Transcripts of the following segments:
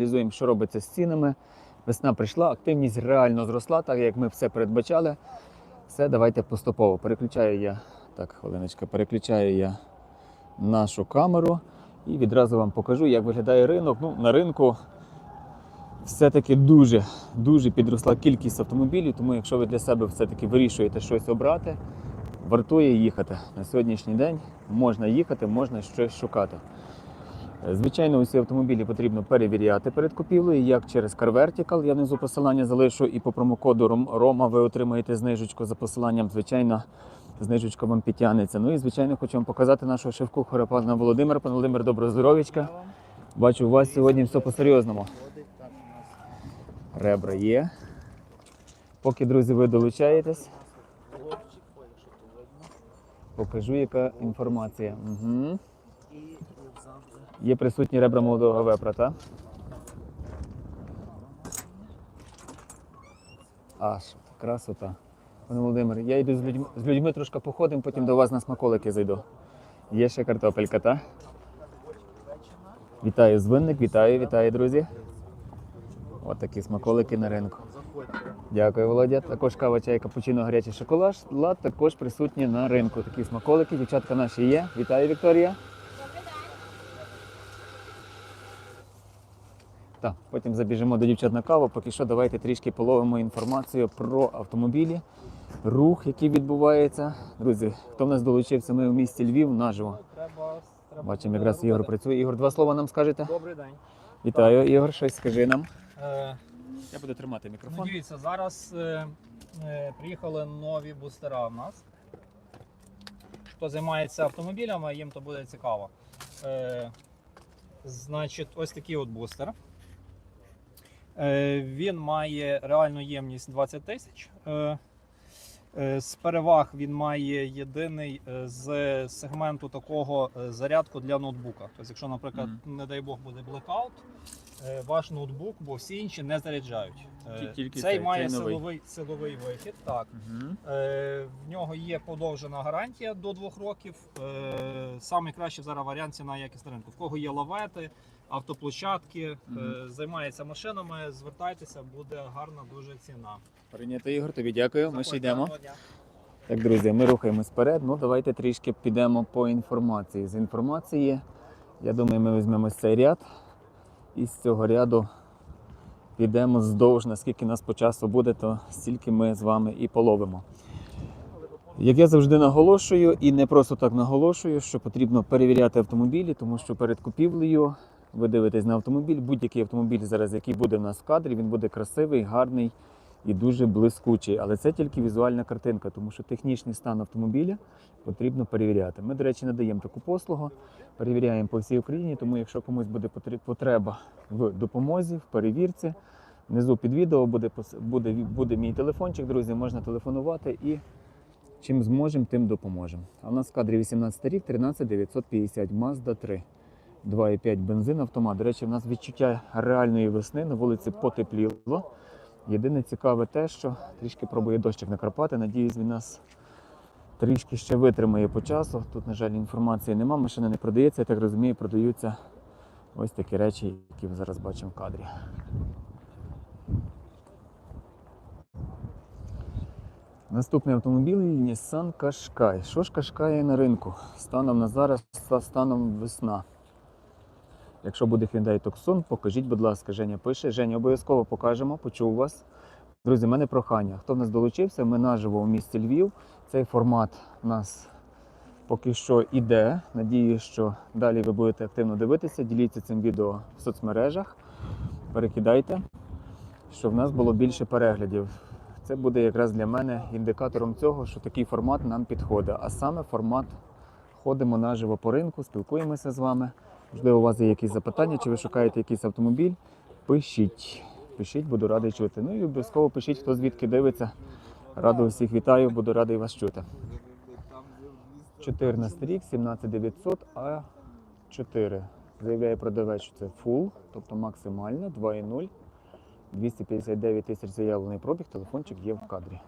Аналізуємо, що робиться з цінами. Весна прийшла, активність реально зросла, так як ми все передбачали. Все, давайте поступово. Переключаю я. Так, хвилиночка, переключаю я нашу камеру і відразу вам покажу, як виглядає ринок. Ну, на ринку все-таки дуже, дуже підросла кількість автомобілів, тому якщо ви для себе все-таки вирішуєте щось обрати, вартує їхати. На сьогоднішній день можна їхати, можна щось шукати. Звичайно, усі автомобілі потрібно перевіряти перед купівлею, як через CarVertical, я внизу посилання залишу, і по промокоду Рома ви отримаєте знижечку за посиланням. Звичайно, знижечка вам підтягнеться. Ну і звичайно, хочу вам показати нашого шеф-кухаря пана Володимира. Пан Володимир, доброго здоров'ячка. Бачу, у вас сьогодні все по-серйозному. Ребра є. Поки, друзі, ви долучаєтесь, покажу, яка інформація. Угу. Є присутні ребра молодого вепра, так? Аж красота. Пане Володимир, я йду з людьми, з людьми трошки походимо, потім до вас на смаколики зайду. Є ще картопелька, так? Вітаю звинник, вітаю, вітаю, друзі. От такі смаколики на ринку. Дякую, Володя. Також кава, чай, капучино, гарячий шоколад. Лад також присутні на ринку. Такі смаколики. Дівчатка наші є. Вітаю, Вікторія. Так, потім забіжимо до дівчат на каву. Поки що давайте трішки половимо інформацію про автомобілі, рух, який відбувається. Друзі, хто в нас долучився, ми у місті Львів наживо. Бачимо, якраз Ігор працює. Ігор, два слова нам скажете? Добрий день. Вітаю, Ігор, щось скажи нам. Е, Я буду тримати ну, мікрофон. дивіться, зараз е, е, приїхали нові бустера в нас. Хто займається автомобілями, їм то буде цікаво. Е, значить, ось такий от бустер. Е, він має реальну ємність 20 тисяч. Е, е, з переваг він має єдиний з сегменту такого зарядку для ноутбука. Тобто, якщо, наприклад, не дай Бог буде блекаут, ваш ноутбук, бо всі інші не заряджають. Тільки Цей цей, має цей новий. силовий, силовий вихід. Так. Угу. Е, в нього є подовжена гарантія до двох років. Е, Саме кращий зараз варіант ціна якість на ринку. В кого є лавети, автоплощадки, е, займається машинами, звертайтеся, буде гарна дуже ціна. Прийнято, Ігор, тобі дякую. Ми ще йдемо. дня. Так, друзі, ми рухаємось вперед. Ну, давайте трішки підемо по інформації. З інформації, я думаю, ми візьмемо цей ряд. І з цього ряду підемо вздовж, наскільки нас по часу буде, то стільки ми з вами і половимо. Як я завжди наголошую, і не просто так наголошую, що потрібно перевіряти автомобілі, тому що перед купівлею ви дивитесь на автомобіль, будь-який автомобіль зараз, який буде в нас в кадрі, він буде красивий, гарний і дуже блискучий. Але це тільки візуальна картинка, тому що технічний стан автомобіля потрібно перевіряти. Ми, до речі, надаємо таку послугу, перевіряємо по всій Україні, тому якщо комусь буде потреба в допомозі, в перевірці, внизу під відео буде, буде, буде мій телефончик, друзі, можна телефонувати і чим зможемо, тим допоможемо. А в нас в кадрі 18 рік, 13950, Mazda 3. 2,5 бензин автомат. До речі, в нас відчуття реальної весни на вулиці потепліло. Єдине цікаве те, що трішки пробує дощик на Карпати. Надіюсь, він нас трішки ще витримає по часу. Тут, на жаль, інформації нема, машина не продається, я так розумію, продаються ось такі речі, які ми зараз бачимо в кадрі. Наступний автомобіль Nissan Qashqai. Що ж Qashqai на ринку? Станом на зараз, станом весна. Якщо буде Hyundai Tucson, покажіть, будь ласка, Женя пише. Женя, обов'язково покажемо, почув вас. Друзі, в мене прохання. Хто в нас долучився, ми наживо у місті Львів. Цей формат у нас поки що іде. Надіюсь, що далі ви будете активно дивитися. Діліться цим відео в соцмережах. Перекидайте, щоб в нас було більше переглядів. Це буде якраз для мене індикатором цього, що такий формат нам підходить. А саме формат ходимо наживо по ринку, спілкуємося з вами. Можливо, у вас є якісь запитання, чи ви шукаєте якийсь автомобіль, пишіть. Пишіть, буду радий чути. Ну і обов'язково пишіть, хто звідки дивиться. Радо всіх вітаю, буду радий вас чути. 14 рік, 17900 А4. Заявляє продавець, що це full, тобто максимально 2.0. 259 тисяч заявлений пробіг, телефончик є в кадрі.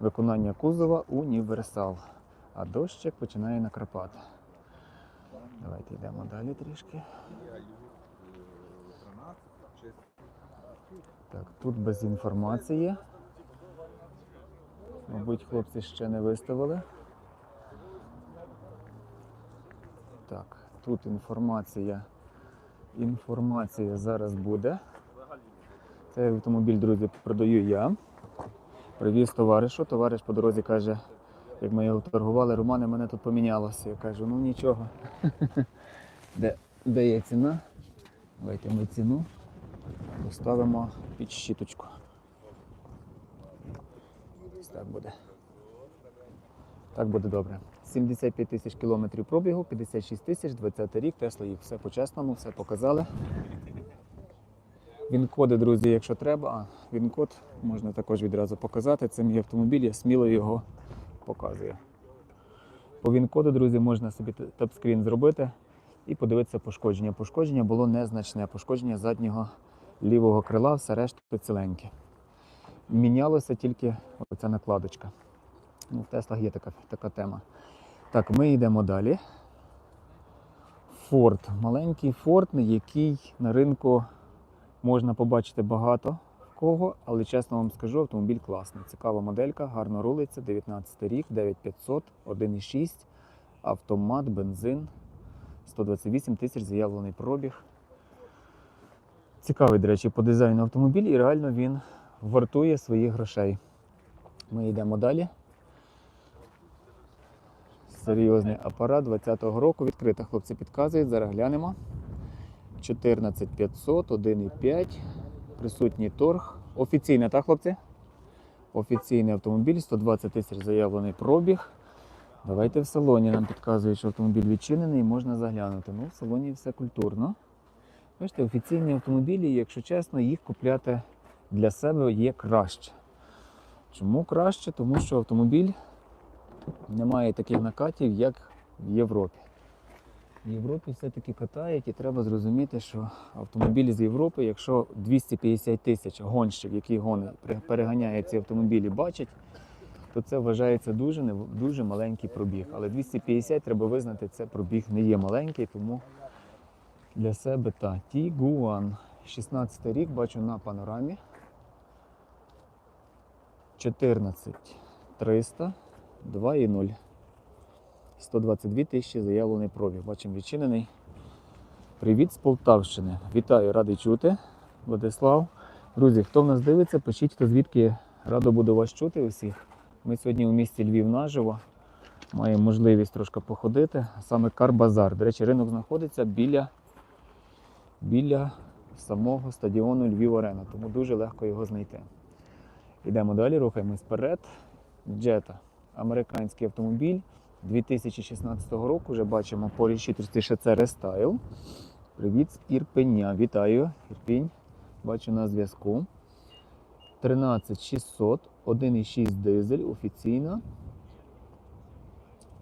Виконання кузова універсал. А дощик починає накрапати. Давайте йдемо далі трішки. Так, тут без інформації. Мабуть, хлопці ще не виставили. Так, тут інформація. Інформація зараз буде. Цей автомобіль, друзі, продаю я. Привіз товаришу. Товариш по дорозі каже, як ми його торгували, Романе, мене тут помінялося. Я кажу, ну нічого. Де, де є ціна? Давайте ми ціну поставимо під щіточку. Ось так буде. Так буде добре. 75 тисяч кілометрів пробігу, 56 тисяч, 20 рік, Тесла їх все по-чесному, все показали. Він-коди, друзі, якщо треба, а він-код можна також відразу показати. Це мій автомобіль, я сміло його показую. По він-коду, друзі, можна собі топ-скрін зробити і подивитися пошкодження. Пошкодження було незначне. Пошкодження заднього лівого крила, все решта ціленьке. Мінялося тільки оця накладочка. Ну, в Теслах є така, така тема. Так, ми йдемо далі. Форд. Маленький Форд, який на ринку можна побачити багато в кого, але чесно вам скажу, автомобіль класний. Цікава моделька, гарно рулиться, 19 рік, 9500, 1,6, автомат, бензин, 128 тисяч заявлений пробіг. Цікавий, до речі, по дизайну автомобіль і реально він вартує своїх грошей. Ми йдемо далі. Серйозний апарат 20-го року. Відкрита, хлопці підказують. Зараз глянемо. 14500, 1,5. Присутній торг. Офіційний, так, хлопці? Офіційний автомобіль, 120 тисяч заявлений пробіг. Давайте в салоні нам підказують, що автомобіль відчинений і можна заглянути. Ну, в салоні все культурно. Бачите, офіційні автомобілі, якщо чесно, їх купляти для себе є краще. Чому краще? Тому що автомобіль не має таких накатів, як в Європі. В Європі все-таки катають і треба зрозуміти, що автомобілі з Європи, якщо 250 тисяч гонщик, гонить, пере- переганяє ці автомобілі, бачать, то це вважається дуже, дуже маленький пробіг. Але 250 треба визнати, це пробіг не є маленький, тому для себе та Тігуан. 16 рік бачу на панорамі. 14 300, 2,0. 122 тисячі заявлений пробіг. Бачимо відчинений. Привіт з Полтавщини. Вітаю, радий чути. Владислав. Друзі, хто в нас дивиться, пишіть, хто звідки радо буду вас чути усіх. Ми сьогодні у місті Львів наживо. Маємо можливість трошки походити. Саме Карбазар. До речі, ринок знаходиться біля, біля самого стадіону Львів Арена, тому дуже легко його знайти. Йдемо далі, рухаємось вперед. Джета. Американський автомобіль 2016 року. Вже бачимо по що це рестайл. Привіт з Ірпеня. Вітаю, Ірпінь. Бачу на зв'язку. 13600, 1,6 дизель, офіційно.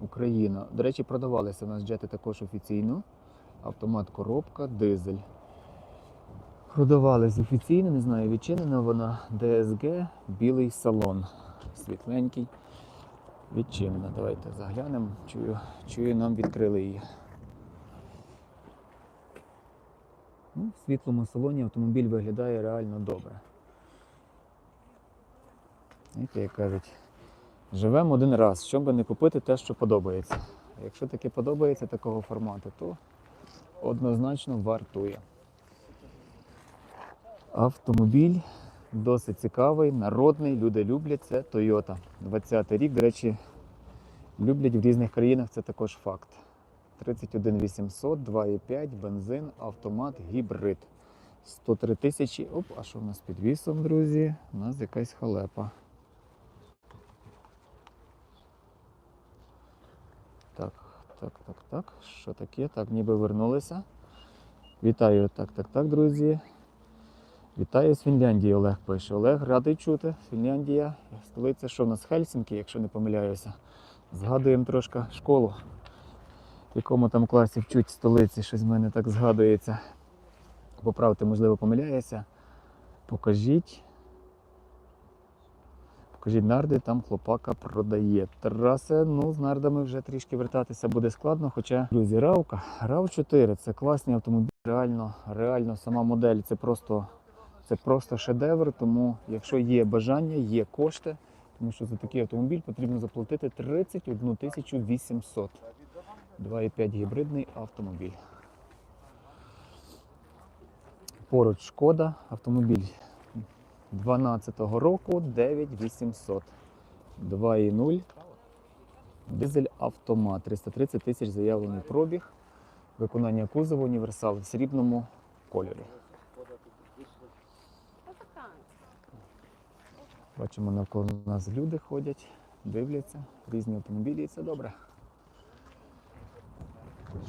Україна. До речі, продавалися у нас джети також офіційно. Автомат коробка, дизель. Продавались офіційно, не знаю, відчинена вона DSG, білий салон. Світленький. Відчинена. Давайте заглянемо. Чую, чую, нам відкрили її. Ну, в світлому салоні автомобіль виглядає реально добре. Знаєте, як кажуть, живемо один раз, щоб не купити те, що подобається. А якщо таки подобається такого формату, то однозначно вартує. Автомобіль досить цікавий, народний, люди люблять це Toyota. 20-й рік, до речі, люблять в різних країнах, це також факт. 31 800, 2,5, бензин, автомат, гібрид. 103 тисячі. Оп, а що в нас під вісом, друзі? У нас якась халепа. Так, так, так, так. Що таке? Так, ніби вернулися. Вітаю, так, так, так, друзі. Вітаю з Фінляндії, Олег пише. Олег, радий чути. Фінляндія, столиця, що в нас Хельсінки, якщо не помиляюся. Згадуємо трошки школу. В якому там класі вчуть столиці, щось в мене так згадується. Поправте, можливо, помиляюся. Покажіть. Покажіть нарди, там хлопака продає. Траси, ну, з нардами вже трішки вертатися буде складно. Хоча, друзі, Равка, RAV 4 це класний автомобіль. Реально, реально, сама модель це просто Це просто шедевр, тому якщо є бажання, є кошти, тому що за такий автомобіль потрібно заплатити 31 тисячу 800. 2,5 гібридний автомобіль. Поруч шкода, автомобіль 12-го року 9800. 2,0. Дизель автомат. 330 тисяч заявлений пробіг. Виконання кузову універсал в срібному кольорі. Бачимо, навколо нас люди ходять, дивляться, різні автомобілі, і це добре.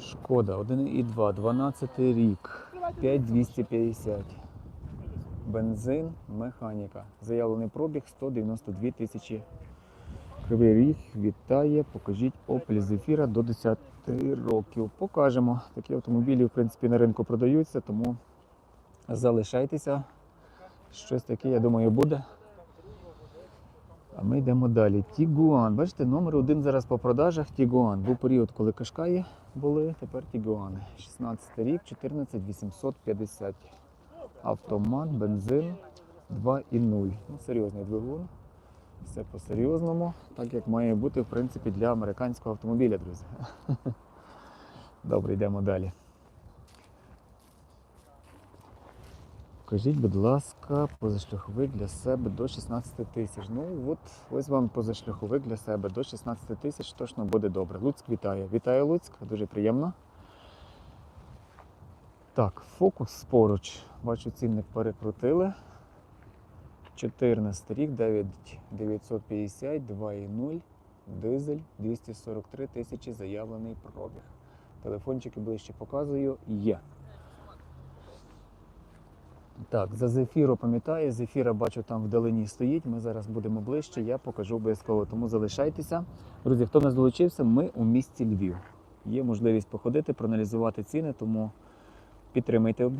Шкода 1,2, 12 рік, 5250. Бензин, механіка. Заявлений пробіг 192 тисячі. Кривий ріг вітає, покажіть Opel Zafira до 10 років. Покажемо. Такі автомобілі, в принципі, на ринку продаються, тому залишайтеся. Щось таке, я думаю, буде. А ми йдемо далі. Тігуан. Бачите, номер один зараз по продажах Тігуан. Був період, коли Кашкаї були, тепер Тігуани. 16 рік, 14 850. Автомат, бензин 2,0. Ну, серйозний двигун. Все по-серйозному, так як має бути, в принципі, для американського автомобіля, друзі. Добре, йдемо далі. Покажіть, будь ласка, позашляховик для себе до 16 тисяч. Ну, от ось вам позашляховик для себе до 16 тисяч точно буде добре. Луцьк вітає. Вітаю Луцьк, дуже приємно. Так, фокус поруч. Бачу, цінник перекрутили. 14 рік, 9950, 2,0, дизель, 243 тисячі заявлений пробіг. Телефончики ближче показую. Є. Так, за зефіру пам'ятаю, зефіра бачу там вдалині стоїть. Ми зараз будемо ближче, я покажу обов'язково. Тому залишайтеся. Друзі, хто нас долучився, ми у місті Львів. Є можливість походити, проаналізувати ціни, тому підтримайте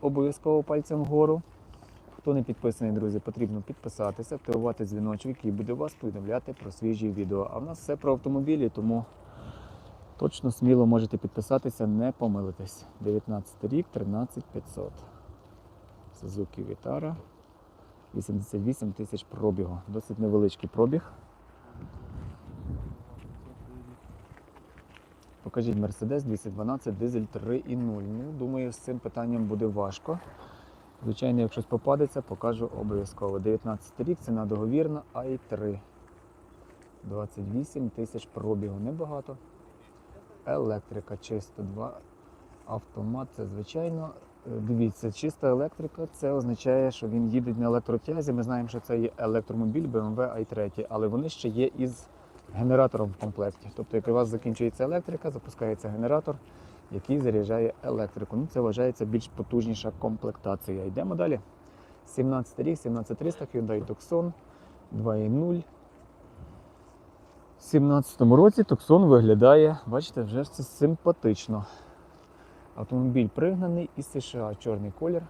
обов'язково пальцем вгору. Хто не підписаний, друзі, потрібно підписатися, активувати дзвіночок, який буде вас повідомляти про свіжі відео. А в нас все про автомобілі, тому точно сміло можете підписатися, не помилитесь. 19 рік, 13500. Suzuki Vitara. 88 тисяч пробігу. Досить невеличкий пробіг. Покажіть Mercedes 212 дизель 3.0. Ну, думаю, з цим питанням буде важко. Звичайно, якщо щось попадеться, покажу обов'язково. 19 рік, ціна договірна, i3. 28 тисяч пробігу. Небагато. Електрика чисто 2. Автомат це звичайно. Дивіться, чиста електрика це означає, що він їде на електротязі. Ми знаємо, що це є електромобіль BMW i3, але вони ще є із генератором в комплекті. Тобто, як у вас закінчується електрика, запускається генератор, який заряджає електрику. Ну, це вважається більш потужніша комплектація. Йдемо далі. 17 рік, 17300 Hyundai Tucson 2.0. В 2017 році Tucson виглядає, бачите, вже це симпатично. Автомобіль пригнаний із США, чорний колір.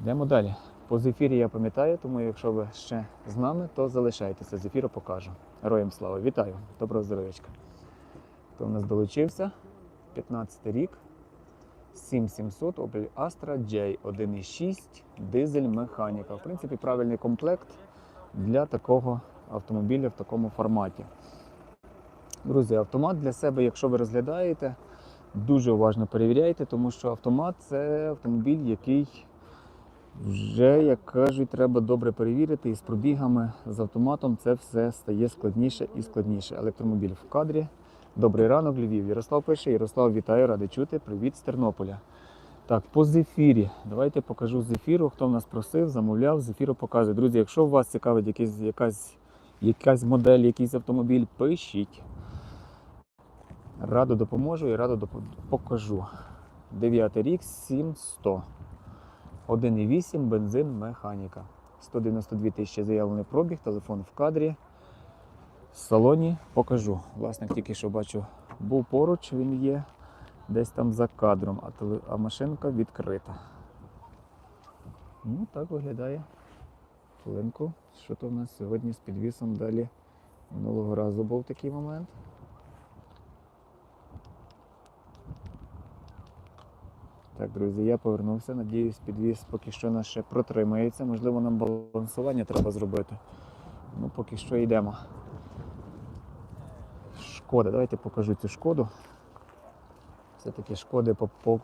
Йдемо далі. По зефірі я пам'ятаю, тому якщо ви ще з нами, то залишайтеся. Зефіру покажу. Героям слава! Вітаю! Доброго здоров'ячка! Хто в нас долучився? 15 рік. 7700 Opel Astra J 1.6 дизель механіка. В принципі, правильний комплект для такого автомобіля в такому форматі. Друзі, автомат для себе, якщо ви розглядаєте, дуже уважно перевіряйте, тому що автомат це автомобіль, який вже, як кажуть, треба добре перевірити. І з пробігами з автоматом це все стає складніше і складніше. Електромобіль в кадрі. Добрий ранок, Львів. Ярослав пише. Ярослав, вітаю, радий чути. Привіт з Тернополя. Так, по зефірі. Давайте покажу зефіру. Хто в нас просив, замовляв, зефіру показую. Друзі, якщо вас цікавить якийсь, якась, якась модель, якийсь автомобіль, пишіть. Радо допоможу і радо покажу. 9 рік, 7100. 1,8 бензин механіка. 192 тисячі заявлений пробіг, телефон в кадрі. В салоні покажу. Власник тільки що бачу, був поруч, він є десь там за кадром, а, теле- а машинка відкрита. Ну, так виглядає. Хвилинку. Що то в нас сьогодні з підвісом далі? Минулого разу був такий момент. Так, друзі, я повернувся. Надіюсь, підвіз поки що нас ще протримається. Можливо, нам балансування треба зробити. Ну, поки що йдемо. Шкода, давайте покажу цю шкоду. Все-таки шкоди по, по,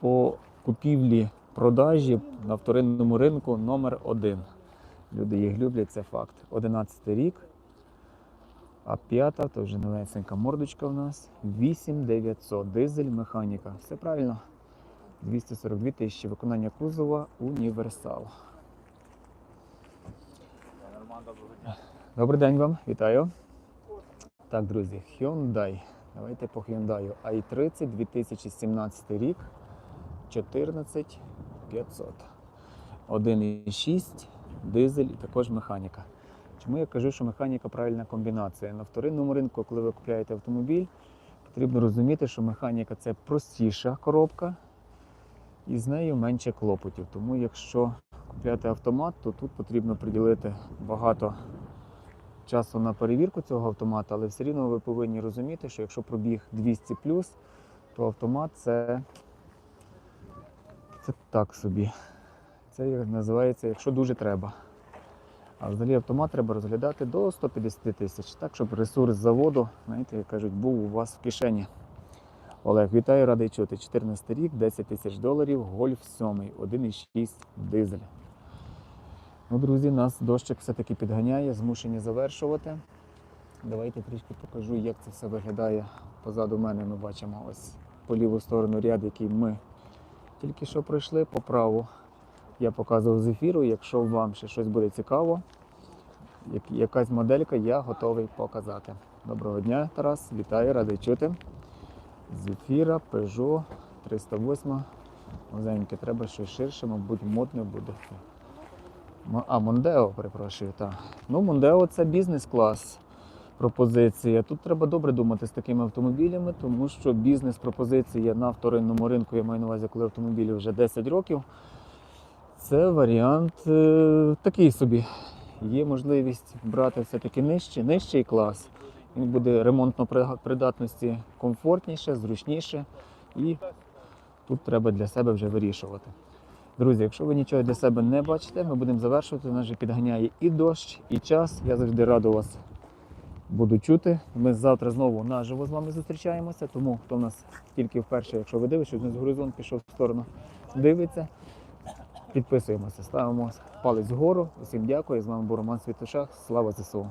по купівлі продажі на вторинному ринку номер один. Люди їх люблять, це факт. 11 рік. А п'ята, то вже новесенька мордочка в нас. 8900. Дизель, механіка. Все правильно. 242 тисячі. Виконання кузова універсал. Добрий день вам, вітаю. Так, друзі, Hyundai. Давайте по Hyundai. i30 2017 рік. 14500. 1,6 дизель і також механіка. Чому я кажу, що механіка правильна комбінація? На вторинному ринку, коли ви купуєте автомобіль, потрібно розуміти, що механіка це простіша коробка і з нею менше клопотів. Тому якщо купляти автомат, то тут потрібно приділити багато часу на перевірку цього автомата, але все рівно ви повинні розуміти, що якщо пробіг 200 то автомат це, це так собі. Це називається, якщо дуже треба. А взагалі автомат треба розглядати до 150 тисяч, так щоб ресурс заводу, знаєте, як кажуть, був у вас в кишені. Олег, вітаю, радий чути. 14 рік, 10 тисяч доларів, гольф 7, 1,6 дизель. Ну, друзі, нас дощик все-таки підганяє, змушені завершувати. Давайте трішки покажу, як це все виглядає. Позаду мене ми бачимо ось по ліву сторону ряд, який ми тільки що пройшли, по праву я показував з ефіру. Якщо вам ще щось буде цікаво, якась моделька, я готовий показати. Доброго дня, Тарас, вітаю, радий чути. З ефіра Peugeot 308. Мозеньке, треба щось ширше, мабуть, модне буде. А, Мондео, перепрошую, так. Ну, Мондео це бізнес-клас пропозиція. Тут треба добре думати з такими автомобілями, тому що бізнес-пропозиція на вторинному ринку, я маю на увазі, коли автомобілі вже 10 років. Це варіант е, такий собі. Є можливість брати все-таки нижче, нижчий клас. Він буде ремонтно при- придатності комфортніше, зручніше. І тут треба для себе вже вирішувати. Друзі, якщо ви нічого для себе не бачите, ми будемо завершувати. Нас вже підганяє і дощ, і час. Я завжди радий вас буду чути. Ми завтра знову наживо з вами зустрічаємося. Тому хто в нас тільки вперше, якщо ви дивитесь, що горизонт пішов в сторону, дивиться. Підписуємося, ставимо палець вгору. Усім дякую. З вами був Роман Світошах. Слава ЗСУ.